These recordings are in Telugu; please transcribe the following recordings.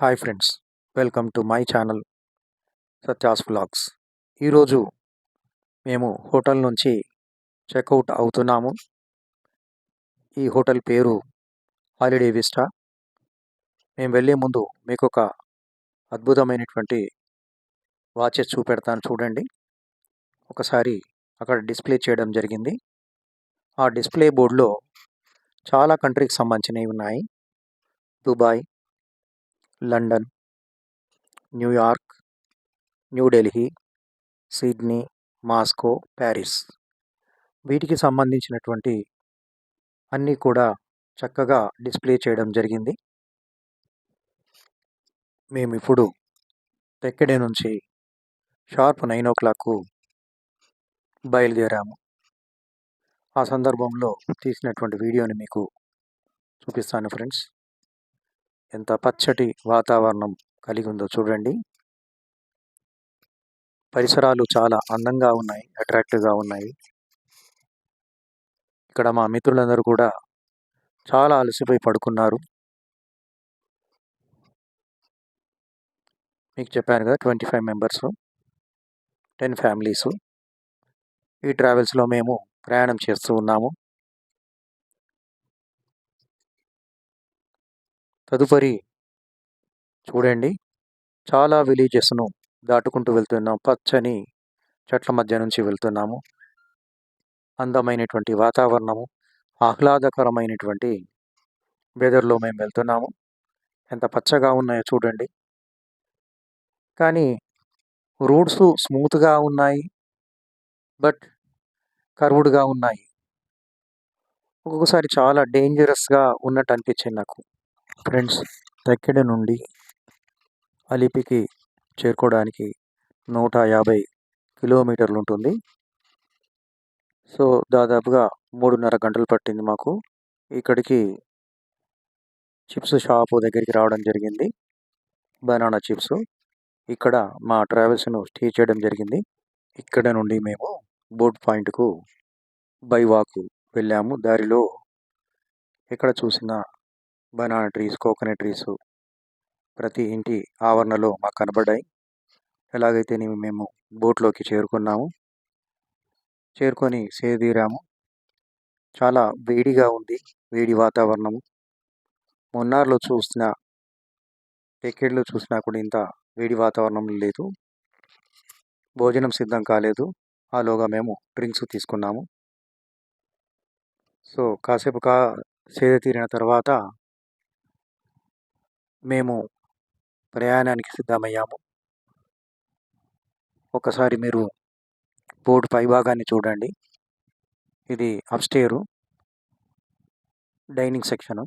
Hi friends welcome to my channel Satyas vlogs. ఈరోజు మేము హోటల్ నుంచి చెక్అవుట్ అవుతున్నాము. ఈ హోటల్ పేరు హాలిడే విస్టా. మేము వెళ్ళే ముందు మీకు ఒక అద్భుతమైనటువంటి వాచెస్ చూపెడతాను చూడండి. ఒకసారి అక్కడ డిస్ప్లే చేయడం జరిగింది. ఆ డిస్ప్లే బోర్డులో చాలా కంట్రీకి సంబంధించినవి ఉన్నాయి. Dubai London New York New Delhi Sydney Moscow Paris. వీటికి సంబంధించినటువంటి అన్నీ కూడా చక్కగా డిస్ప్లే చేయడం జరిగింది. మేము ఇప్పుడు తెక్కడే నుంచి షార్ప్ నైన్ ఓ క్లాక్కు బయలుదేరాము. ఆ సందర్భంలో తీసినటువంటి వీడియోని మీకు చూపిస్తాను ఫ్రెండ్స్. ఎంత పచ్చటి వాతావరణం కలిగి ఉందో చూడండి. పరిసరాలు చాలా అందంగా ఉన్నాయి అట్రాక్టివ్గా ఉన్నాయి. ఇక్కడ మా మిత్రులందరూ కూడా చాలా అలసిపోయి పడుకున్నారు. మీకు చెప్పాను కదా twenty five members ten families ఈ ట్రావెల్స్లో మేము ప్రయాణం చేస్తూ ఉన్నాము. తదుపరి చూడండి. చాలా విలేజెస్ను దాటుకుంటూ వెళ్తున్నాం. పచ్చని చెట్ల మధ్య నుంచి వెళ్తున్నాము. అందమైనటువంటి వాతావరణము ఆహ్లాదకరమైనటువంటి వెదర్లో మేము వెళ్తున్నాము. ఎంత పచ్చగా ఉన్నాయో చూడండి. కానీ రోడ్స్ స్మూత్గా ఉన్నాయి. బట్ కర్వుడ్గా ఉన్నాయి. ఒక్కొక్కసారి చాలా డేంజరస్గా ఉన్నట్టు అనిపించింది నాకు. ఫ్రెండ్స్ తక్కెడ నుండి అలిపికి చేరుకోవడానికి నూట యాభై కిలోమీటర్లు ఉంటుంది. సో దాదాపుగా మూడున్నర గంటలు పట్టింది మాకు. ఇక్కడికి చిప్స్ షాపు దగ్గరికి రావడం జరిగింది. Banana chips. ఇక్కడ మా ట్రావెల్స్ను స్టే చేయడం జరిగింది. ఇక్కడ నుండి మేము బోట్ పాయింట్కు బై వాక్ వెళ్ళాము. దారిలో ఎక్కడ చూసిన బనానా ట్రీస్ కోకోనట్ ట్రీస్ ప్రతి ఇంటి ఆవరణలో మాకు కనబడ్డాయి. ఎలాగైతే మేము బోట్లోకి చేరుకున్నాము చేరుకొని సేదీరాము. చాలా వేడిగా ఉంది వేడి వాతావరణము. మొన్నార్లో చూసిన టెక్కెడ్లో చూసినా కూడా ఇంత వేడి వాతావరణం లేదు. భోజనం సిద్ధం కాలేదు. ఆలోగా మేము డ్రింక్స్ తీసుకున్నాము. సో కాసేపు కా సేద తీరిన తర్వాత మేము ప్రయాణానికి సిద్ధమయ్యాము. ఒకసారి మీరు బోర్డు పైభాగాన్ని చూడండి. ఇది అప్స్టేరు. Dining section.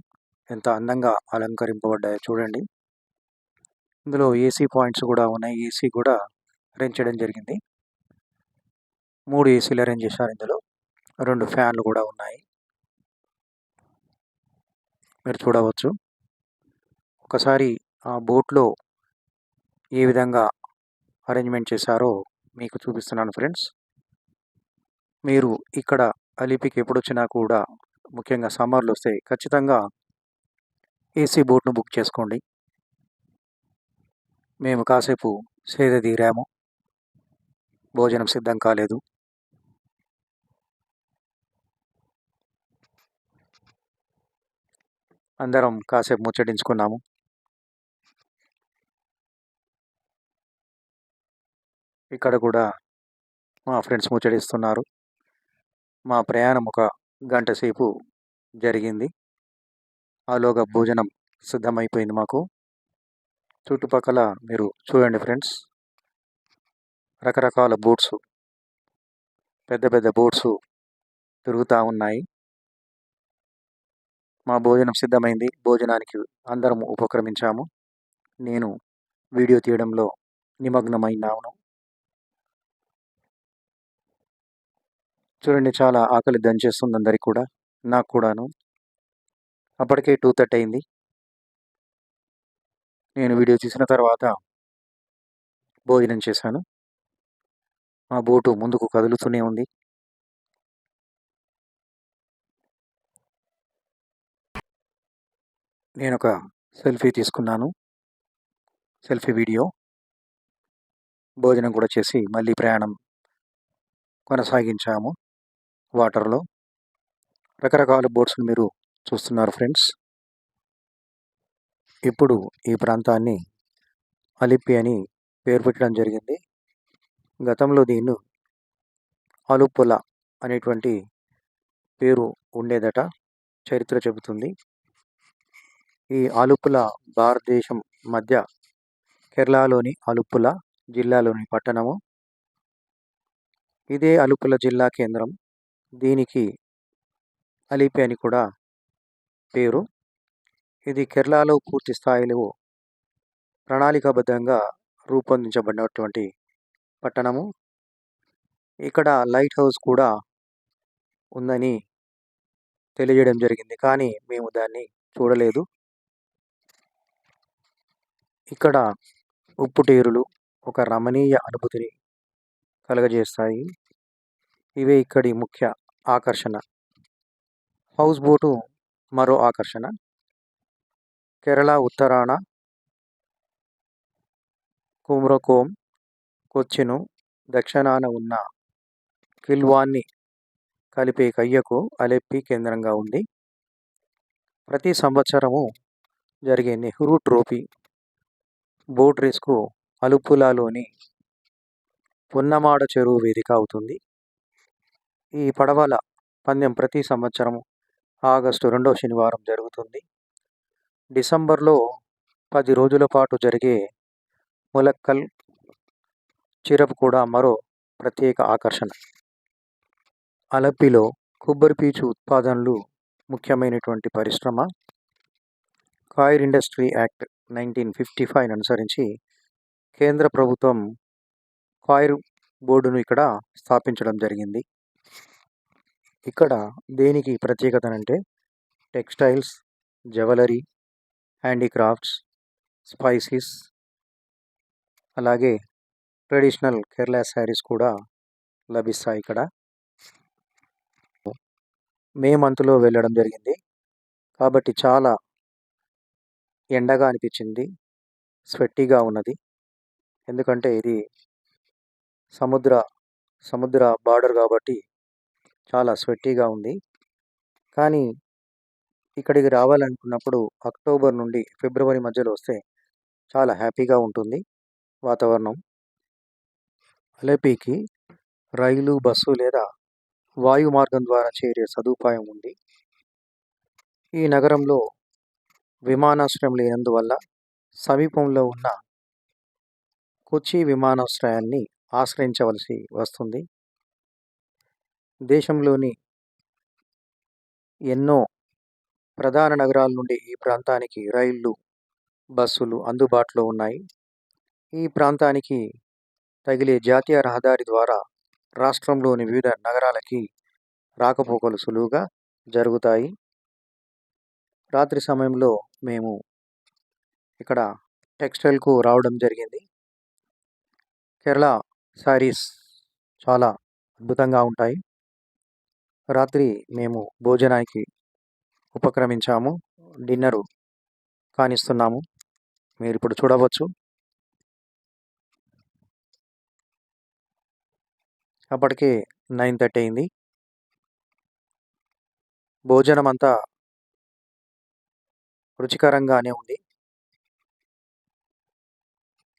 ఎంత అందంగా అలంకరింపబడ్డాయో చూడండి. ఇందులో ఏసీ పాయింట్స్ కూడా ఉన్నాయి. ఏసీ కూడా అరేంజ్ చేయడం జరిగింది. మూడు ఏసీలు అరేంజ్ చేశారు ఇందులో. రెండు ఫ్యాన్లు కూడా ఉన్నాయి. మీరు చూడవచ్చు. ఒకసారి ఆ బోట్లో ఏ విధంగా అరేంజ్మెంట్ చేశారో మీకు చూపిస్తున్నాను ఫ్రెండ్స్. మీరు ఇక్కడ అలిపికి ఎప్పుడొచ్చినా కూడా ముఖ్యంగా సమ్మర్లు వస్తే ఖచ్చితంగా ఏసీ బోట్ను బుక్ చేసుకోండి. మేము కాసేపు సేద తీరాము. భోజనం సిద్ధం కాలేదు. అందరం కాసేపు ముచ్చటించుకున్నాము. ఇక్కడ కూడా మా ఫ్రెండ్స్ ముచ్చడిస్తున్నారు మా ప్రయాణం ఒక గంట సేపు జరిగింది. ఆలోగా భోజనం సిద్ధమైపోయింది మాకు. చుట్టుపక్కల మీరు చూడండి ఫ్రెండ్స్. రకరకాల బోట్స్ పెద్ద పెద్ద బోట్స్ తిరుగుతూ ఉన్నాయి. మా భోజనం సిద్ధమైంది. భోజనానికి అందరం ఉపక్రమించాము. నేను వీడియో తీయడంలో నిమగ్నమైనాను చూడండి చాలా ఆకలి దంచేస్తుంది అందరికి కూడా నాకు కూడాను. అప్పటికే టూ థర్టీ అయింది. నేను వీడియో తీసిన తర్వాత భోజనం చేశాను. మా బోటు ముందుకు కదులుతూనే ఉంది. నేను ఒక సెల్ఫీ తీసుకున్నాను. Selfie video. భోజనం కూడా చేసి మళ్ళీ ప్రయాణం కొనసాగించాము. వాటర్లో. రకరకాల బోట్స్ని మీరు చూస్తున్నారు ఫ్రెండ్స్. ఇప్పుడు ఈ ప్రాంతాన్ని అలిప్పి అని పేరు పెట్టడం జరిగింది. గతంలో దీన్ని అలుపుల అనేటువంటి పేరు ఉండేదట చరిత్ర చెబుతుంది. ఈ అలుపుల భారతదేశం మధ్య కేరళలోని అలుపుల జిల్లాలోని పట్టణము. ఇదే అలుపుల జిల్లా కేంద్రం. దీనికి అలిపి అని కూడా పేరు. ఇది కేరళలో పూర్తి స్థాయిలో ప్రణాళికాబద్ధంగా రూపొందించబడినటువంటి పట్టణము. ఇక్కడ లైట్ హౌస్ కూడా ఉందని తెలియజేయడం జరిగింది కానీ మేము దాన్ని చూడలేదు. ఇక్కడ ఉప్పుటేరులు ఒక రమణీయ అనుభూతిని కలగజేస్తాయి. ఇవే ఇక్కడి ముఖ్య ఆకర్షణ. హౌస్ బోటు మరో ఆకర్షణ. కేరళ ఉత్తరాన కుమ్రకోమ్ కొచ్చిను దక్షిణాన ఉన్న కిల్వాన్ని కలిపే కయ్యకు అలెప్పి కేంద్రంగా ఉంది ప్రతి సంవత్సరము జరిగే నెహ్రూ ట్రోఫీ బోట్ రేస్కు అలుపులాలోని పున్నమాడ చెరువు వేదిక అవుతుంది. ఈ పడవల పందెం ప్రతి సంవత్సరం ఆగస్టు రెండవ శనివారం జరుగుతుంది. డిసెంబర్లో పది రోజుల పాటు జరిగే ములక్కల్ చిరపు కూడా మరో ప్రత్యేక ఆకర్షణ. అలప్పిలో కొబ్బరి పీచు ఉత్పాదనలు ముఖ్యమైనటువంటి పరిశ్రమ. Coir industry act nineteen fifty five అనుసరించి కేంద్ర ప్రభుత్వం కాయిర్ బోర్డును ఇక్కడ స్థాపించడం జరిగింది. ఇక్కడ దేనికి ప్రత్యేకత అంటే టెక్స్టైల్స్ జ్యువెలరీ హ్యాండీక్రాఫ్ట్స్ స్పైసీస్ అలాగే ట్రెడిషనల్ కేరళ శారీస్ కూడా లభిస్తాయి ఇక్కడ. మే మంత్లో వెళ్ళడం జరిగింది. కాబట్టి చాలా ఎండగా అనిపించింది. స్వెట్టీగా ఉన్నది. ఎందుకంటే ఇది సముద్ర సముద్ర బార్డర్ కాబట్టి చాలా స్వెట్టీగా ఉంది. కానీ ఇక్కడికి రావాలనుకున్నప్పుడు అక్టోబర్ నుండి ఫిబ్రవరి మధ్యలో వస్తే చాలా హ్యాపీగా ఉంటుంది వాతావరణం. అలెపికి రైలు బస్సు లేదా వాయు మార్గం ద్వారా చేరే సదుపాయం ఉంది. ఈ నగరంలో విమానాశ్రయం లేనందువల్ల సమీపంలో ఉన్న కొచ్చి విమానాశ్రయాన్ని ఆశ్రయించవలసి వస్తుంది. దేశంలోని ఎన్నో ప్రధాన నగరాల నుండి ఈ ప్రాంతానికి రైళ్ళు బస్సులు అందుబాటులో ఉన్నాయి. ఈ ప్రాంతానికి తగిలే జాతీయ రహదారి ద్వారా రాష్ట్రంలోని వివిధ నగరాలకి రాకపోకలు సులువుగా జరుగుతాయి. రాత్రి సమయంలో మేము ఇక్కడ టెక్స్టైల్కు రావడం జరిగింది. కేరళ శారీస్ చాలా అద్భుతంగా ఉంటాయి. రాత్రి మేము భోజనానికి ఉపక్రమించాము డిన్నరు కానిస్తున్నాము. మీరు ఇప్పుడు చూడవచ్చు. అప్పటికే నైన్ థర్టీ అయింది. భోజనం అంతా రుచికరంగానే ఉంది.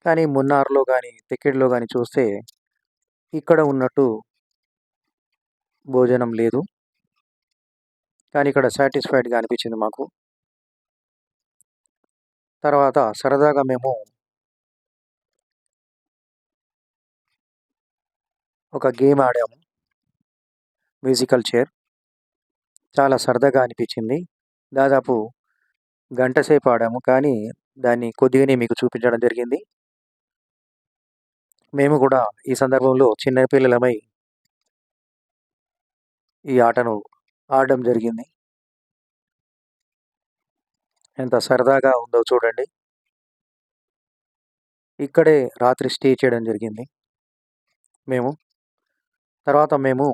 కానీ మున్నార్లో కానీ తిక్కిడిలో కానీ చూస్తే ఇక్కడ ఉన్నట్టు భోజనం లేదు. కానీ ఇక్కడ సాటిస్ఫైడ్గా అనిపించింది మాకు. తర్వాత సరదాగా మేము ఒక గేమ్ ఆడాము. Musical chair. చాలా సరదాగా అనిపించింది. దాదాపు గంట సేపు ఆడాము. కానీ దాన్ని కొద్దిగానే మీకు చూపించడం జరిగింది. మేము కూడా ఈ సందర్భంలో చిన్నపిల్లలమై ఈ ఆటను ఆడడం జరిగింది. ఎంత సరదాగా ఉందో చూడండి. ఇక్కడే రాత్రి స్టే చేయడం జరిగింది. మేము. తర్వాత మేము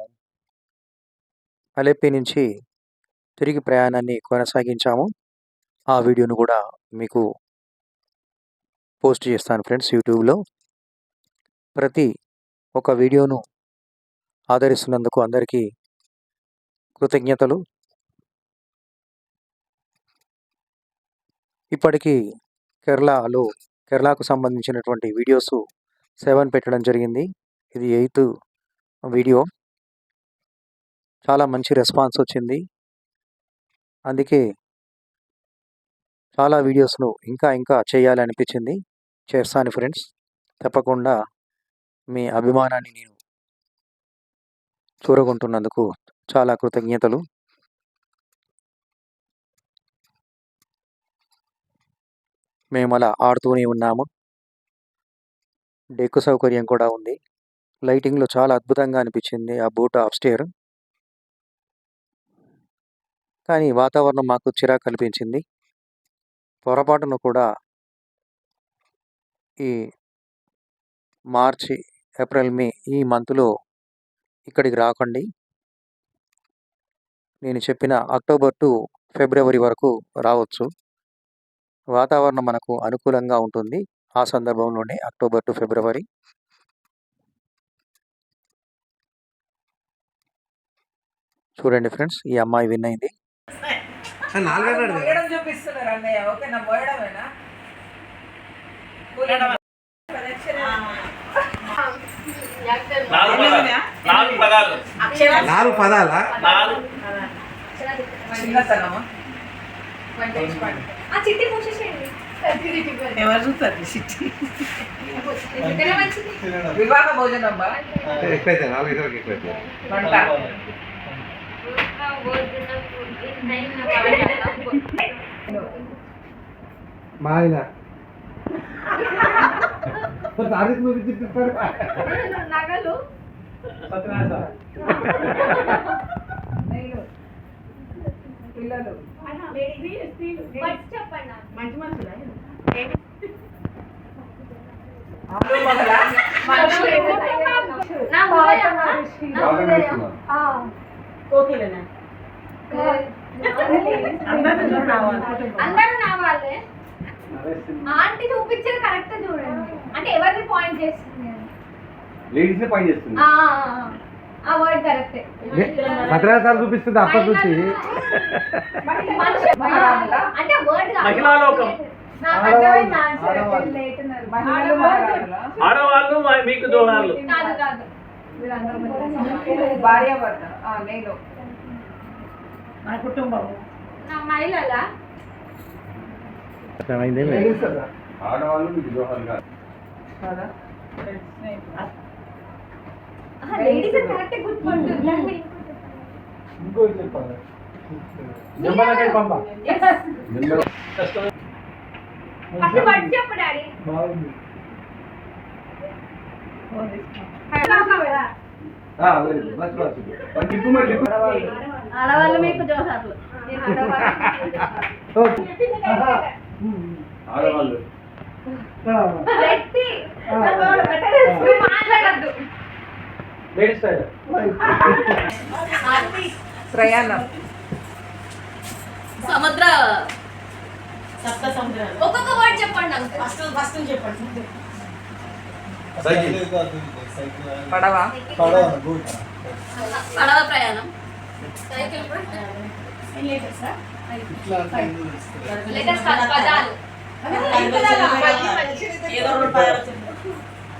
అలెప్పి నుంచి తిరిగి ప్రయాణాన్ని కొనసాగించాము. ఆ వీడియోను కూడా మీకు పోస్ట్ చేస్తాను ఫ్రెండ్స్ యూట్యూబ్లో. ప్రతి ఒక వీడియోను ఆదరిస్తున్నందుకు అందరికీ కృతజ్ఞతలు. ఇప్పటికీ కేరళలో కేరళకు సంబంధించినటువంటి వీడియోస్ సెవెన్ పెట్టడం జరిగింది. ఇది ఎయిత్ వీడియో. చాలా మంచి రెస్పాన్స్ వచ్చింది. అందుకే చాలా వీడియోస్ను ఇంకా ఇంకా చేయాలి అనిపించింది. చేస్తాను ఫ్రెండ్స్. తప్పకుండా మీ అభిమానాన్ని నేను చూరగొంటున్నందుకు చాలా కృతజ్ఞతలు. మేము అలా ఆడుతూనే ఉన్నాము. డెక్కు సౌకర్యం కూడా ఉంది. లైటింగ్లో చాలా అద్భుతంగా అనిపించింది ఆ బోట్ ఆఫ్ స్టేర్ కానీ వాతావరణం మాకు చిరాకు కల్పించింది పొరపాటున కూడా ఈ మార్చి ఏప్రిల్ మే ఈ మంత్లో ఇక్కడికి రాకండి. నేను చెప్పిన అక్టోబర్ టు ఫిబ్రవరి వరకు రావచ్చు. వాతావరణం మనకు అనుకూలంగా ఉంటుంది. ఆ సందర్భంలోనే అక్టోబర్ టు ఫిబ్రవరి. చూడండి ఫ్రెండ్స్ ఈ అమ్మాయి విన్ అయింది. నాలుగు పదాలు నాలుగు పదాలు నాలుగు పదాలా నాలుగు చిన్నతనమా ఆ చిట్టి మూసేసేయండి. ఎవరు చూస్తారు మంచిది. వివాహ భోజనం బా ఎక్కువైతే నాలుగు ఇతరులకు ఎక్కువైతే. వంట. మా ఆయన. తారీఖు నువ్వు చెప్పాడు నగలు. పిల్లలు. మంచి మనుషులా. కోకిలనా అందరూ నా వాళ్ళే ఆంటీ చూపించేది కరెక్ట్ చూడండి. అంటే ఎవరిని పాయింట్ చేస్తుంది. లేడీస్ పని చేస్తుంది. భద్రాసాలు చూపిస్తుంది అప్పటి నుంచి. మహిళాలోకం. ఆడవాళ్ళు మీకు దోహాలు. కాదు కాదు. భార్య భర్త ఆ, నేను నా కుటుంబం. నా మహిళలా? ఆడవాళ్ళు మీకు దోహాలు కాదు. కదా? లేడీస్ కరెక్ట్ గుర్తుపడుతుంది ఫస్ట్ వర్డ్ చెప్పు డాడీ. ఆ, లేదు, బస్ బస్. మరి లిప్పు మరి లిప్పు. ఆడవాళ్ళు మీకు జోహార్లు. ఆడవాళ్ళు. మాట్లాడద్దు. ప్రయాణం. సముద్ర ఒక్కొక్క వర్డ్ చెప్పండి అంకుల్ సైకిల్. పడవ. పడవ. ప్రయాణం. సైకిల్ లేటెస్ట్ పదాలు.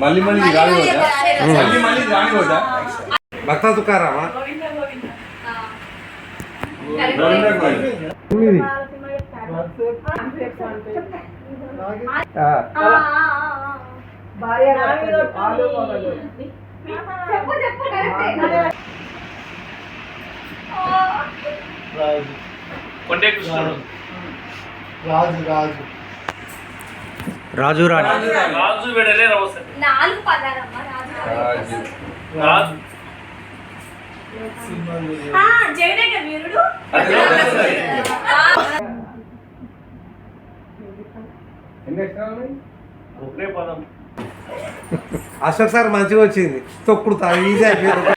మళ్ళీ మళ్ళీ ఇది రాని రోజా మళ్ళీ మళ్ళీ ఇది రాని రోజా భక్త తుకారామా? రవీంద్ర గోయల్. తొమ్మిది రాజు రాణి. రాజు వెడలే రవస. నాలుగు పదాలమ్మా రాజు రాజు. రాజు. జగదేక వీరుడు. అశోక్ సార్ మంచిగా వచ్చింది. తొక్కుడు ఈజీ అయిపోయింది.